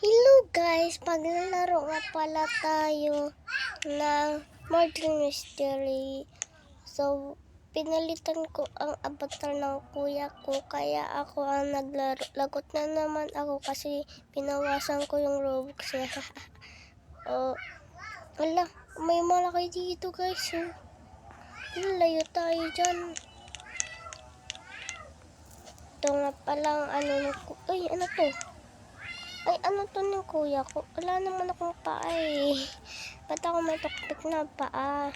Hello guys, maglalaro nga pala tayo ng Murder Mystery. So, pinalitan ko ang avatar ng kuya ko, kaya ako ang naglaro. Lagot na naman ako kasi pinawasan ko yung Robux. oh, wala, may malaki dito guys. Oh. Layo tayo dyan. Ito nga palang ano ku- Uy, ano to? Ay, ano to ng kuya ko? Wala naman akong paa eh. Ba't ako may tukpik na paa?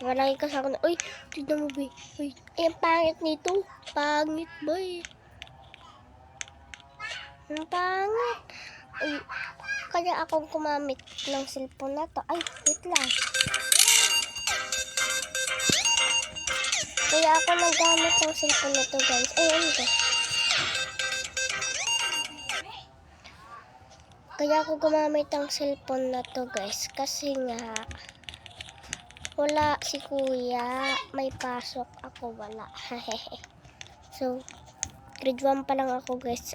Wala ka sa akin. Uy, tignan mo ba? Uy, ay, ang pangit nito. Pangit ba eh. Ang pangit. Uy, kaya ako gumamit ng cellphone na to. Ay, wait lang. Kaya ako nagamit ng cellphone na to, guys. Ay, ano to? Kaya ako gumamit ng cellphone na to, guys. Kasi nga, wala si kuya. May pasok. Ako wala. so, grade 1 pa lang ako, guys.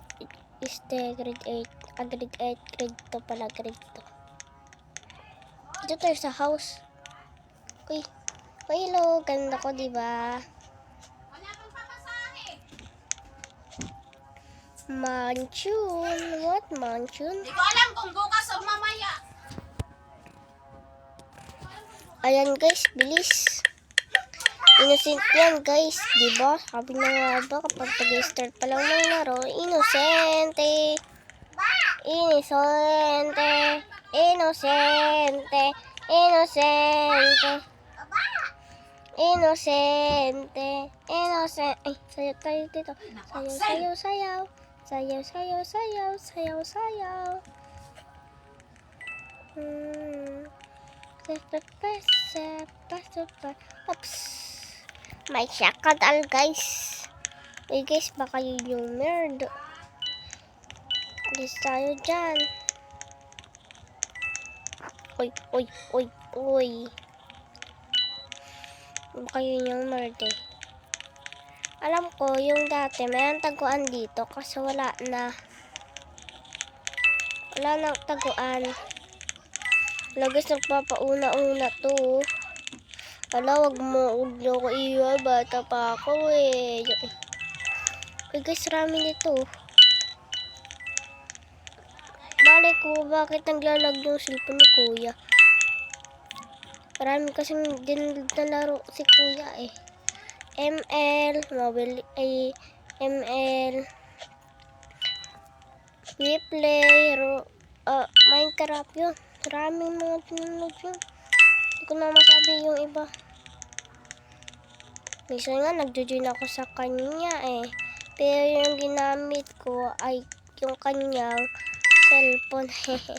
Este, grade 8. Ah, grade 8. Grade 2 pala, grade 2. Dito tayo sa house. Uy. Uy, hello. Ganda ko, di ba? Mansion. What mansion? Hindi ko alam kung bukas o mamaya. Ayan guys, bilis. Innocent yan guys, di ba? Sabi na nga ba kapag pag-start pa lang ng laro, inosente. Inosente. Inosente. Inosente. Inosente. Inosente. Ay, sayaw tayo dito. Sayaw, sayaw, sayaw. Sayaw, sayaw, sayaw. Sayaw, sayaw. Hmm. Oops. May shakadal, guys. Eh, guys, baka yun yung nerd. Alis tayo dyan. Uy, uy, uy, uy. Baka yun yung nerd eh. Alam ko, yung dati, may taguan dito kasi wala na. Wala nang taguan. Wala guys, nagpapauna-una to. Wala, wag mo, wag niyo ko iwan. Bata pa ako eh. Uy guys, rami nito. Balik ko, bakit naglalag yung cellphone ni kuya? Marami kasing din nalaro si kuya eh. ML, mobile, ay, ML, Replay, ro, ah, Minecraft yun. Maraming mga pinunod yun. Hindi ko na masabi yung iba. Minsan nga, nagjo-join ako sa kanya eh. Pero yung ginamit ko ay yung kanyang cellphone. Hehe.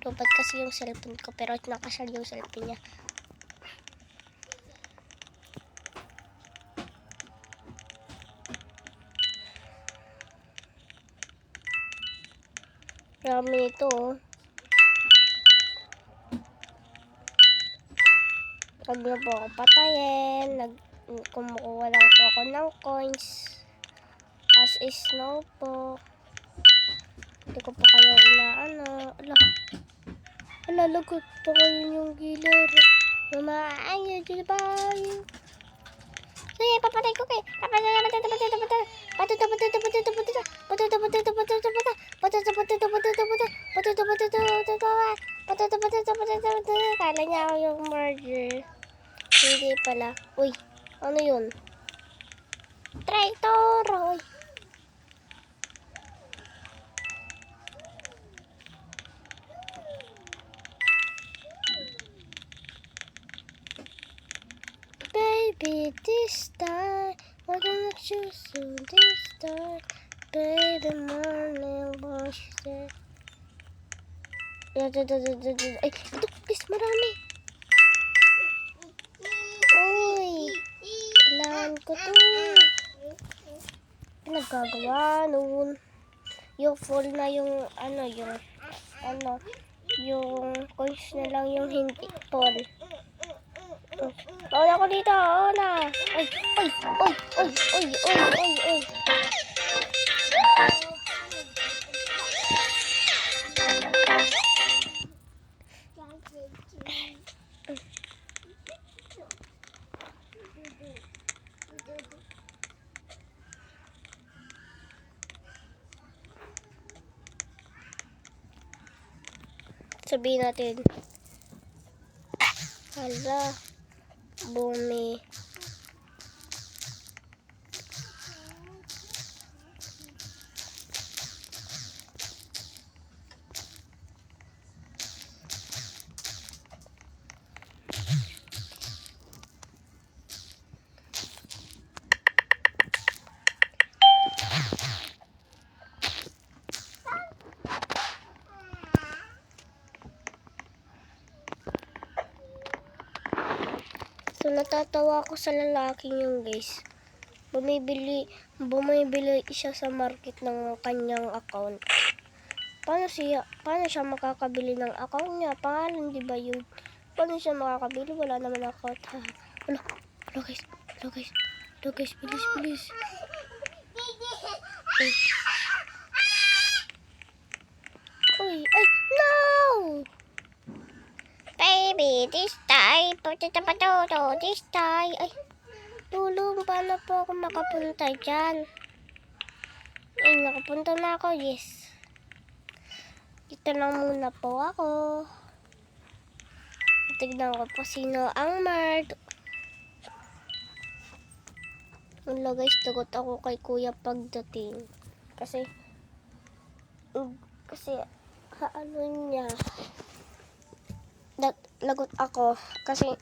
Lubat kasi yung cellphone ko pero nakasal yung cellphone niya. Marami ito oh. Huwag na po ako patayin. Nag, kumukuha lang po ako ng coins. As is no po. Hindi ko po kayo inaano. Ala. Ala, lagot pa kayo yung giler. Mamaayo, di ba? Sige, papatay ko kayo. Papatay, papatay, papatay, papatay. Patuto, patuto, patuto, patuto. Patuto, patuto, patuto, patuto. Patuto, patuto, patuto, patuto. Patuto, patuto, patuto. Patuto, patuto, patuto, patuto. Kala niya ako yung murder. Hindi pala. Uy, ano yun? Traitor! Uy. Baby, this time, don't you choose this time? Baby, morning, she said. Ay, ito, guys, marami. Kailangan ko to. Nagkagawa noon. Yung full na yung, ano, yung, ano, yung coins na lang yung hindi full. Wala ko dito, wala. Ay, ay, ay, ay, ay, ay, ay, ay. Sabihin natin. Hala, bumi. So, natatawa ako sa lalaking yung guys. Bumibili, bumibili siya sa market ng kanyang account. Paano siya, paano siya makakabili ng account niya? Pangalan, di ba yun? Paano siya makakabili? Wala naman account. Ha? Ano? Ano guys? Ano guys? Ano guys? Bilis, bilis. Uy, ay, no! Baby, this time, patatapato, this time. Ay, tulong, paano po ako makapunta dyan? Ay, nakapunta na ako, yes. Dito lang muna po ako. Tignan ko po sino ang mard. Wala guys, tagot ako kay kuya pagdating. Kasi, mm, kasi, ano niya, lagot ako kasi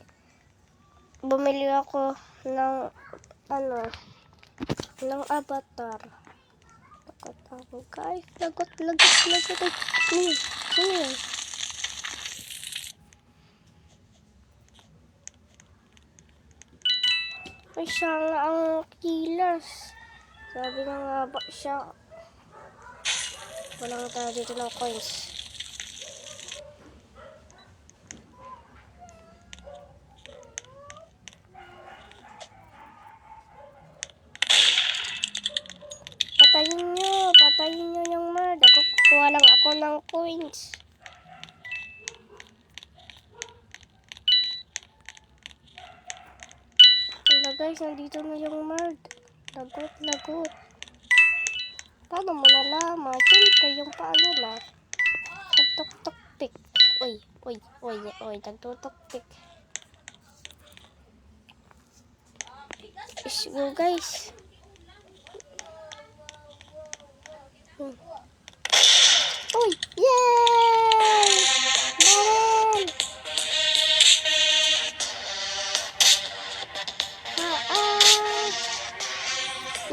bumili ako ng ano ng avatar. Lagot ako guys. Lagot, lagot, lagot. Ano yun? Ay, siya nga ang killers. Sabi na nga ba siya. Walang tayo dito ng coins. Patayin nyo, patayin nyo yung mad. Ako, kukuha lang ako ng coins. Wala guys, nandito na yung mad. Lagot, lagot. Paano mo nalaman? Siyempre, yung paano lang. Nagtuktok-tik. Uy, uy, uy, uy, nagtutok-tik. Is go guys. Hmm.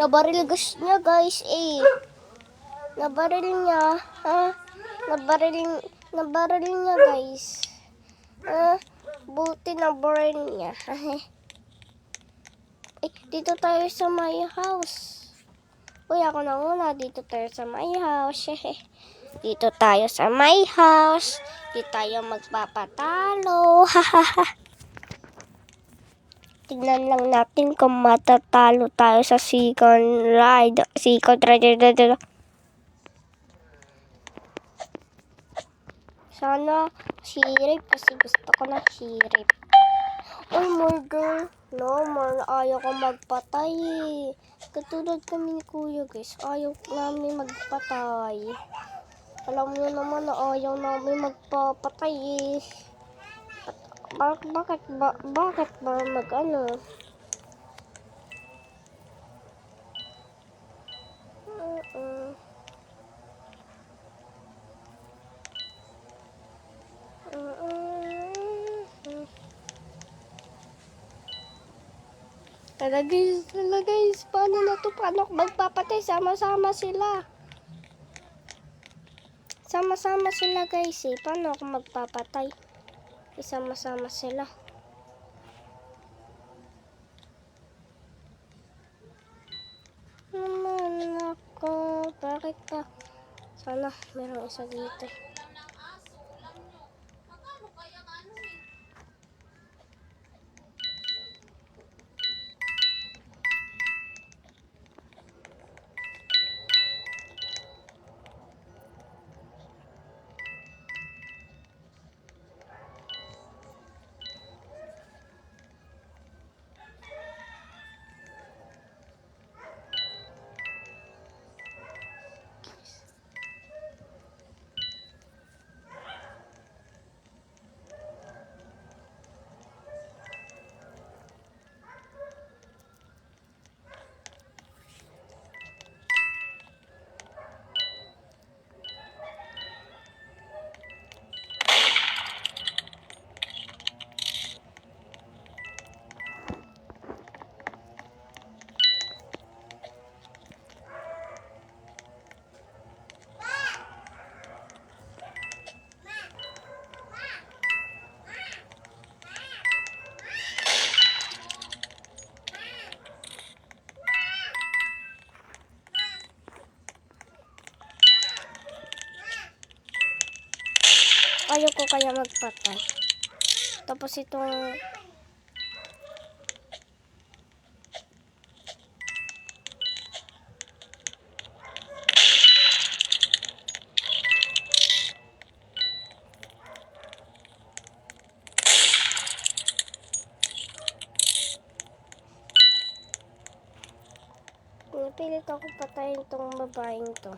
Nabaril gus niya guys eh. Nabaril niya. Ha? Nabaril, nabaril niya guys. Ah, buti nabaril niya. eh, dito tayo sa my house. Uy, ako na muna. Dito tayo sa my house. Dito tayo sa my house. Dito tayo magpapatalo. Hahaha. Tignan lang natin kung matatalo tayo sa second ride. Second ride. Sana sirip kasi gusto ko na sirip. Uy, murder. No, more. Ayaw ko magpatay eh. Katulad kami ni Kuya, guys. Ayaw namin magpatay. Alam niyo naman na ayaw namin magpapatay eh. Bak bakit ba bakit ba mag ano? Uh-uh. Uh-uh. Tara guys, tara guys, paano na to? Paano magpapatay? Sama-sama sila. Sama-sama sila guys eh. Paano ako magpapatay? Isama-sama sila. Naman ako. Bakit pa? Sana merong isa dito. Ayoko kaya magpatay. Tapos itong... Napilit ako patayin tong babaeng to.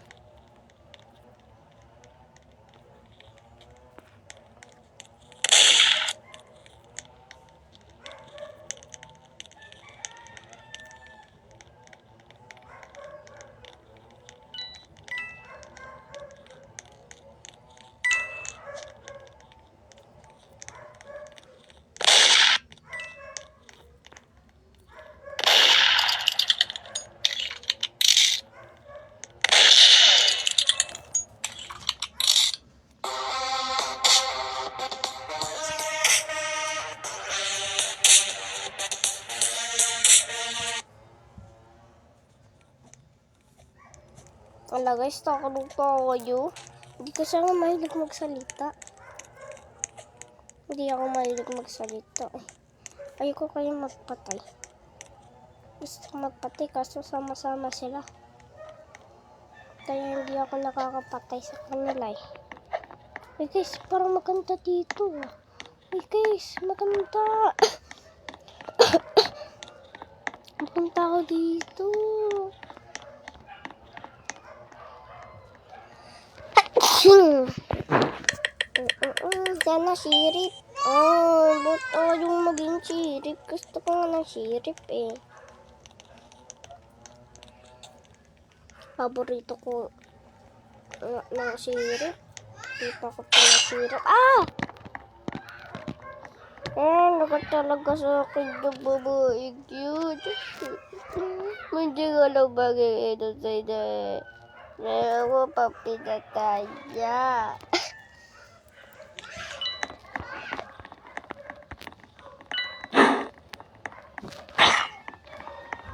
Wala guys, takalog pa kayo. Hindi kasi ako mahilig magsalita. Hindi ako mahilig magsalita. eh. Ayoko kayo magpatay. Gusto ko magpatay kaso sama-sama sila. Kaya hindi ako nakakapatay sa kanila eh. Ay guys, parang maganda dito. ah. Ay guys, maganda. Magpunta ako dito. Hmm. Sana sirip. Oh, ba't ako yung maging sirip? Gusto ko nga ng sirip eh. Paborito ko ng sirip. Ko pa ng sirip. Ah! Eh, naga talaga sa akin yung babae cute. Hindi ko lang bagay ito sa ina. Meron pa pinataya.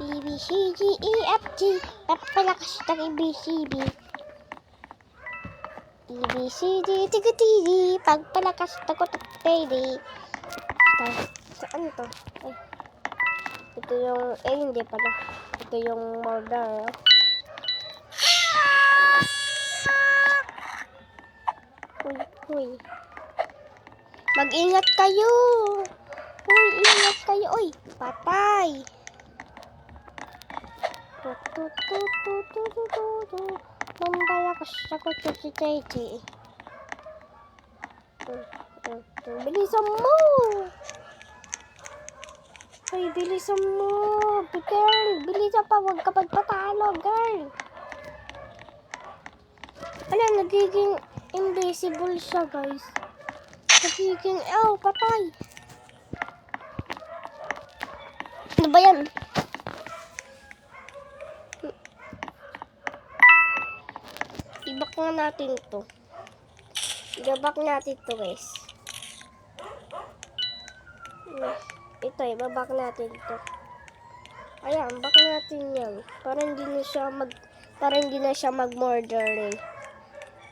B, B, C, D, E, F, G. Napalakas ng ABCD. B, B, C, D, tiga, T, D. Pagpalakas na ko tagtay, Saan to? Ito yung, eh hindi pala. Ito yung murder. oh. Uy, uy. Mag-ingat kayo. Uy, ingat kayo. Uy, patay. Mambalakas ako to si Tete. Bilisan mo! Ay, bilisan mo! Girl, bilisan pa. Huwag ka pagpatalo, girl. Ala, nagiging invisible siya, guys. Nagiging, oh, patay. Ano ba yan? Ibak nga natin to. Gabak natin to guys. Ito, ibabak natin to. Ayan, back natin yan. Para hindi na siya mag para hindi na siya mag-murdering.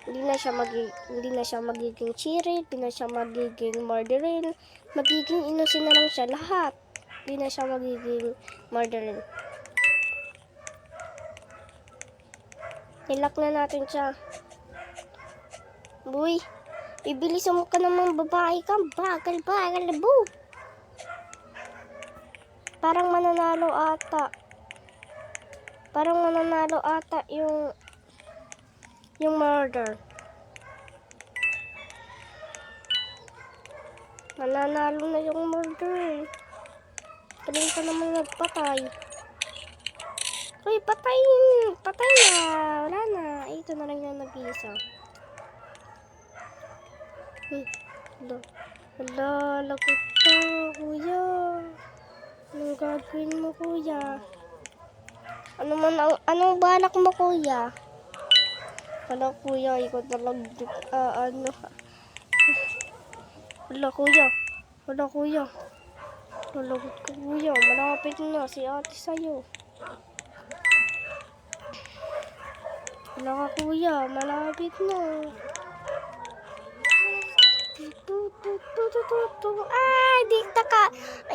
Hindi na siya magi hindi na siya magiging cheery, hindi na siya magiging murdering. Magiging innocent na lang siya lahat. Hindi na siya magiging murdering. Nilak na natin siya. Boy, bibilisan mo ka naman babae ka. Bagal, bagal, bu. Parang mananalo ata. Parang mananalo ata yung yung murder. Mananalo na yung murder eh. Galing ka naman nagpatay. Uy, patay! Patay na! Wala na. Ito na lang yung nag-iisa. Hmm. Hala, lagot ka, kuya. Anong gagawin mo, kuya? Ano man anong balak mo, kuya? Wala, kuya. Ikaw na lang, ah, ano. Wala, kuya. Wala, kuya. Nalagot ka, kuya. Malapit na si ate sa'yo. Wala ka, kuya. Malapit na. Ah, di naka,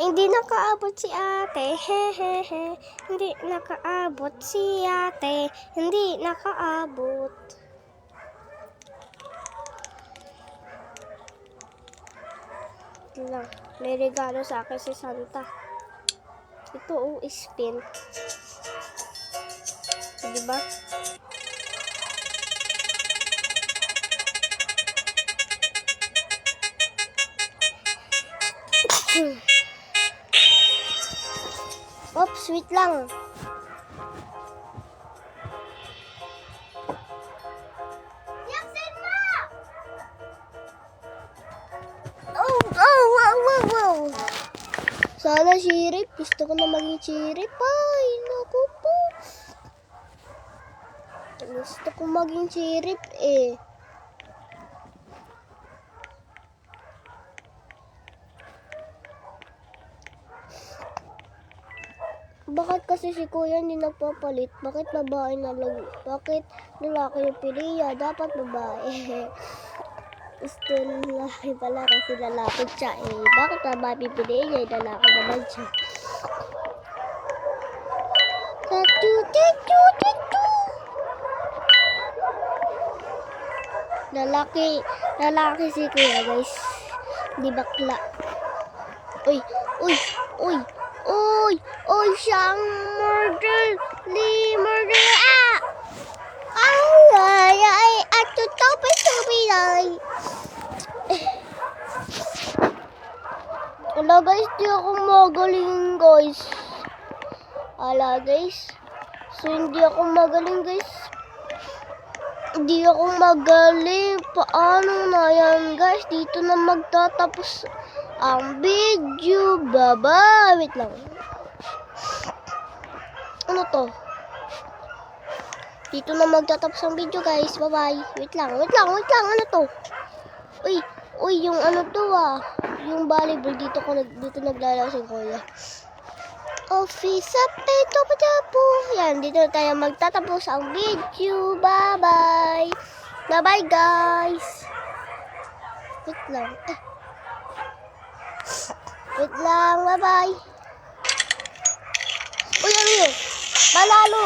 hindi nakaabot si ate. He, he, he. Hindi nakaabot si ate. Hindi nakaabot. Wala. May regalo sa akin si Santa. Ito, oh, spin. Di ba? Oops, sweet lang. Gusto ko maging sirip eh. Bakit kasi si kuya hindi nagpapalit? Bakit babae na lang? Bakit lalaki yung piliya? Dapat babae. Gusto lalaki pala kasi lalaki siya eh. Bakit babae pipiliin niya? Eh, lalaki naman siya. Lalaki, lalaki si kuya guys. Di bakla. Uy, uy, uy, uy, uy, siyang murder, li murder, ah! Ay, ay, ay, at tutopi, tutopi, ay. Wala guys, di ako magaling guys. Ala guys. So, hindi ako magaling guys. Hindi ako magaling. Paano na yan guys? Dito na magtatapos ang video. Bye-bye. Wait lang. Ano to? Dito na magtatapos ang video guys. Bye-bye. Wait lang. Wait lang. Wait lang. Ano to? Uy. Uy, yung ano to ah. Yung volleyball dito ko nag- dito naglalaro si Kuya. Office update to pa po. Yan, dito tayo magtatapos ang video. Bye-bye. Bye-bye, guys. Wait lang. Eh. Wait lang. Bye-bye. Uy, ano yun? Malalo.